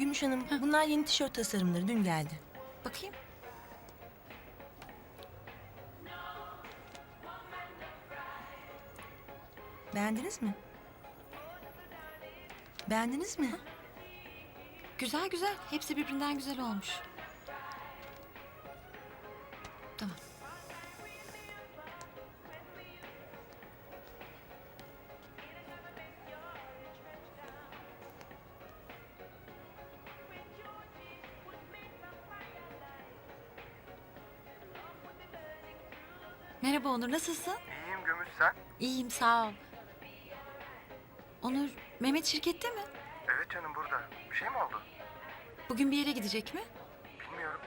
Gümüş Hanım bunlar yeni tişört tasarımları dün geldi. Bakayım. Beğendiniz mi? Beğendiniz mi? Güzel güzel. Hepsi birbirinden güzel olmuş. Merhaba Onur, nasılsın? İyiyim Gümüş sen? İyiyim, sağ ol. Onur, Mehmet şirkette mi? Evet canım burada. Bir şey mi oldu? Bugün bir yere gidecek mi? Bilmiyorum.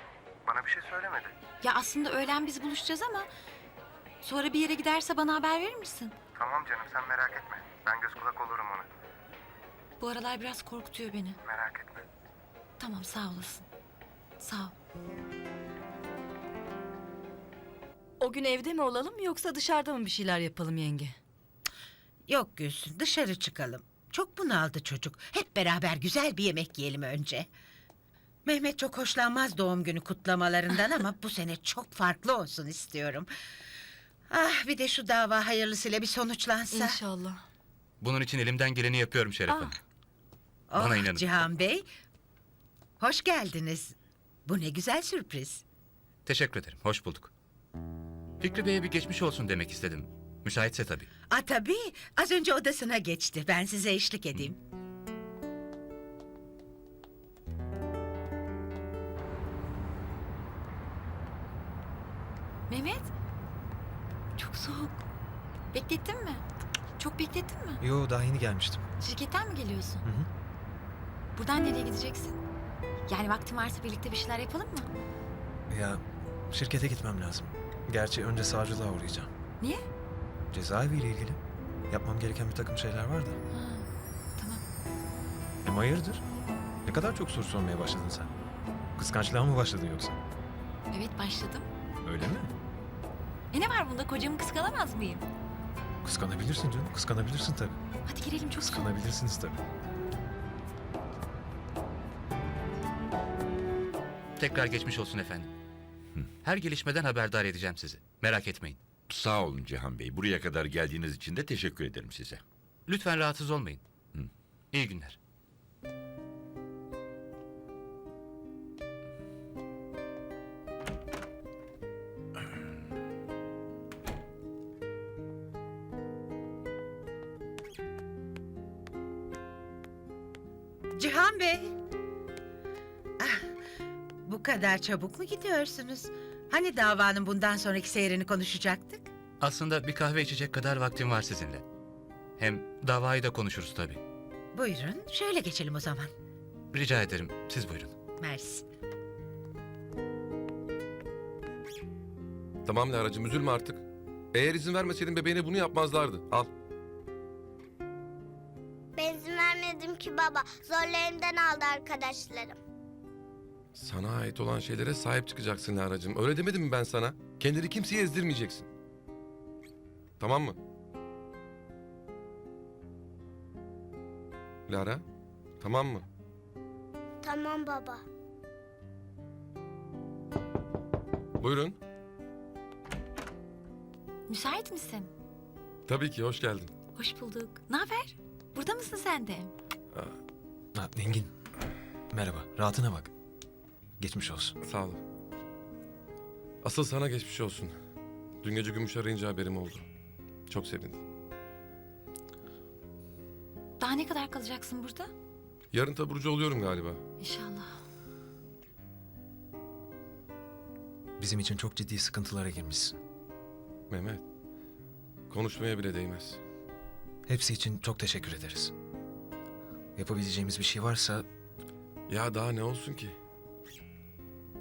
Bana bir şey söylemedi. Ya aslında öğlen biz buluşacağız ama... Sonra bir yere giderse bana haber verir misin? Tamam canım sen merak etme. Ben göz kulak olurum ona. Bu aralar biraz korkutuyor beni. Merak etme. Tamam sağ olasın. Sağ ol. O gün evde mi olalım yoksa dışarıda mı bir şeyler yapalım yenge? Yok Gülsün dışarı çıkalım. Çok bunaldı çocuk. Hep beraber güzel bir yemek yiyelim önce. Mehmet çok hoşlanmaz doğum günü kutlamalarından ama bu sene çok farklı olsun istiyorum. Ah bir de şu dava hayırlısıyla bir sonuçlansa. İnşallah. Bunun için elimden geleni yapıyorum Şeref Hanım. Oh, Bana inanın. Cihan Bey. Hoş geldiniz. Bu ne güzel sürpriz. Teşekkür ederim. Hoş bulduk. Fikri Bey'e bir geçmiş olsun demek istedim. Müsaitse tabii. A tabii az önce odasına geçti. Ben size eşlik edeyim. Mehmet. Çok soğuk. Beklettin mi? Çok beklettin mi? Yo daha yeni gelmiştim. Şirketten mi geliyorsun? Hı hı. Buradan nereye gideceksin? Yani vaktin varsa birlikte bir şeyler yapalım mı? Ya şirkete gitmem lazım. Gerçi önce savcılığa uğrayacağım. Niye? Cezaeviyle ilgili. Yapmam gereken bir takım şeyler var da. Ha, tamam. Hem hayırdır? Ne kadar çok soru sormaya başladın sen. Kıskançlığa mı başladın yoksa? Evet başladım. Öyle mi? E ne var bunda kocamı kıskanamaz mıyım? Kıskanabilirsin canım. Kıskanabilirsin tabii. Hadi girelim çok. Kıskanabilirsiniz tabii. Tekrar geçmiş olsun efendim. Her gelişmeden haberdar edeceğim sizi. Merak etmeyin. Sağ olun Cihan Bey. Buraya kadar geldiğiniz için de teşekkür ederim size. Lütfen rahatsız olmayın. İyi günler. Cihan Bey. Ah, bu kadar çabuk mu gidiyorsunuz? Hani davanın bundan sonraki seyrini konuşacaktık? Aslında bir kahve içecek kadar vaktim var sizinle. Hem davayı da konuşuruz tabii. Buyurun, şöyle geçelim o zaman. Rica ederim. Siz buyurun. Mersi. Tamam Lara'cığım üzülme artık. Eğer izin vermeseydin bebeğine bunu yapmazlardı. Al. Ben izin vermedim ki baba. Zorla elimden aldı arkadaşlarım. Sana ait olan şeylere sahip çıkacaksın Lara'cığım. Öyle demedim mi ben sana? Kendini kimseye ezdirmeyeceksin. Tamam mı? Lara, tamam mı? Tamam baba. Buyurun. Müsait misin? Tabii ki, hoş geldin. Hoş bulduk. Ne haber? Burada mısın sen de? Ha, Engin. Merhaba. Rahatına bak. Geçmiş olsun. Sağ ol. Asıl sana geçmiş olsun. Dün gece Gümüş arayınca haberim oldu. Çok sevindim. Daha ne kadar kalacaksın burada? Yarın taburcu oluyorum galiba. İnşallah. Bizim için çok ciddi sıkıntılara girmişsin. Mehmet, konuşmaya bile değmez. Hepsi için çok teşekkür ederiz. Yapabileceğimiz bir şey varsa Ya daha ne olsun ki?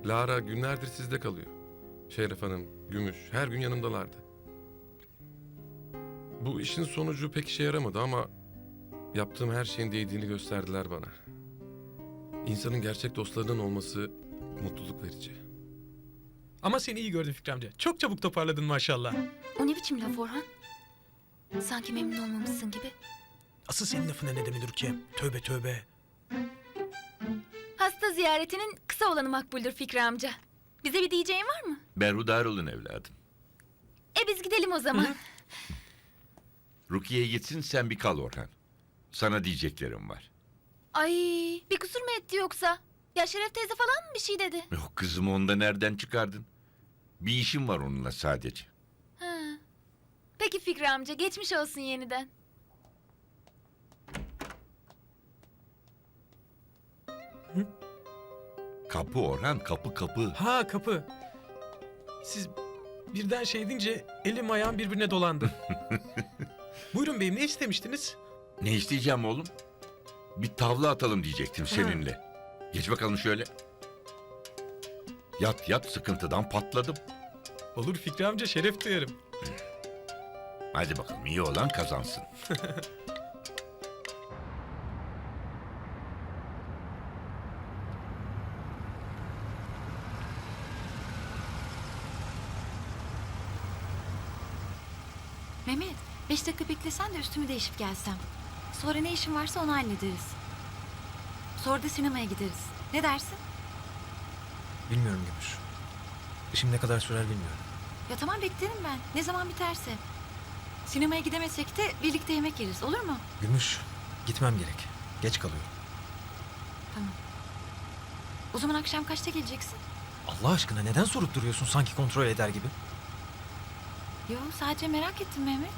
Lara günlerdir sizde kalıyor. Şeref Hanım, Gümüş her gün yanımdalardı. Bu işin sonucu pek işe yaramadı ama yaptığım her şeyin değdiğini gösterdiler bana. İnsanın gerçek dostlarının olması mutluluk verici. Ama seni iyi gördüm Fikri amca. Çok çabuk toparladın maşallah. O ne biçim laf Orhan? Sanki memnun olmamışsın gibi. Asıl senin lafına ne demilir ki? Tövbe tövbe. ziyaretinin kısa olanı makbuldür Fikri amca. Bize bir diyeceğin var mı? Berhudar olun evladım. E biz gidelim o zaman. Rukiye gitsin sen bir kal Orhan. Sana diyeceklerim var. Ay bir kusur mu etti yoksa? Ya Şeref teyze falan mı bir şey dedi? Yok kızım onu da nereden çıkardın? Bir işim var onunla sadece. Ha. Peki Fikri amca geçmiş olsun yeniden. Kapı Orhan kapı kapı. Ha kapı. Siz birden şey deyince elim ayağım birbirine dolandı. Buyurun beyim ne istemiştiniz? Ne isteyeceğim oğlum? Bir tavla atalım diyecektim seninle. Geç bakalım şöyle. Yat yat sıkıntıdan patladım. Olur Fikri amca şeref duyarım. Hadi bakalım iyi olan kazansın. Mehmet beş dakika beklesen de üstümü değişip gelsem. Sonra ne işin varsa onu hallederiz. Sonra da sinemaya gideriz. Ne dersin? Bilmiyorum Gümüş. İşim ne kadar sürer bilmiyorum. Ya tamam beklerim ben. Ne zaman biterse. Sinemaya gidemesek de birlikte yemek yeriz olur mu? Gümüş, gitmem gerek. Geç kalıyorum. O zaman akşam kaçta geleceksin? Allah aşkına neden sorup duruyorsun sanki kontrol eder gibi? Yo sadece merak ettim Mehmet.